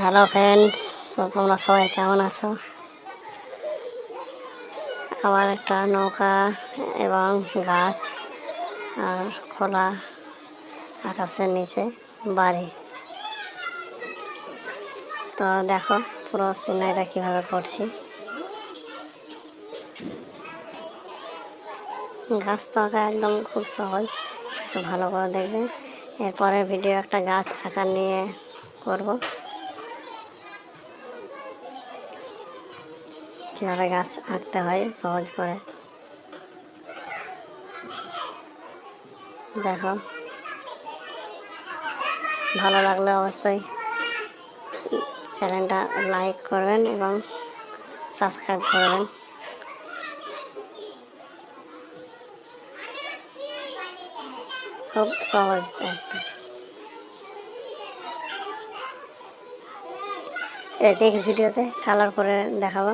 Hello friends তো তোমরা সবাই কেমন আছো? আবার একটা নৌকা এবং গাছ আর খোলা আকাশের নিচে বাড়ি। তো দেখো, পুরো সিনারিটা কীভাবে করছি। গাছ তো আঁকা একদম খুব সহজ, একটু ভালো করে দেখবে। এরপরের ভিডিও একটা গাছ আঁকা নিয়ে করব। কীভাবে গাছ আঁকতে হয় সহজ করে। দেখো। ভালো লাগলে অবশ্যই চ্যানেলটা লাইক করবেন এবং সাবস্ক্রাইব করবেন। খুব সহজ একটা। নেক্সট ভিডিওতে কালার করে দেখাবো।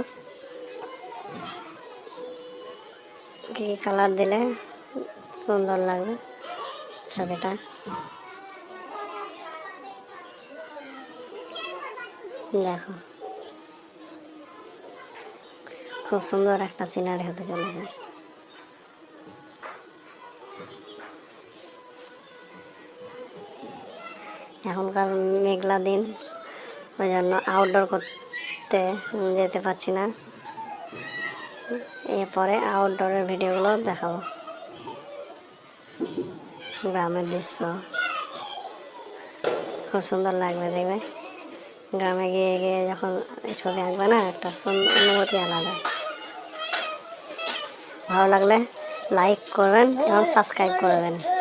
কি কালার দিলে সুন্দর লাগবে ছবিটা? দেখো। খুব সুন্দর একটা সিনারি হতে চলেছে। এখনকার মেঘলা দিন, ওই জন্য আউটডোর করতে যেতে পারছি না। এরপরে আউটডোরের ভিডিওগুলো দেখাবো। গ্রামের দৃশ্য। খুব সুন্দর লাগবে দেখবে। গ্রামে গিয়ে গিয়ে যখন ছবি আঁকবে না, একটা সুন্দর অনুভূতি আলাদা। ভালো লাগলে লাইক করবেন এবং সাবস্ক্রাইব করবেন।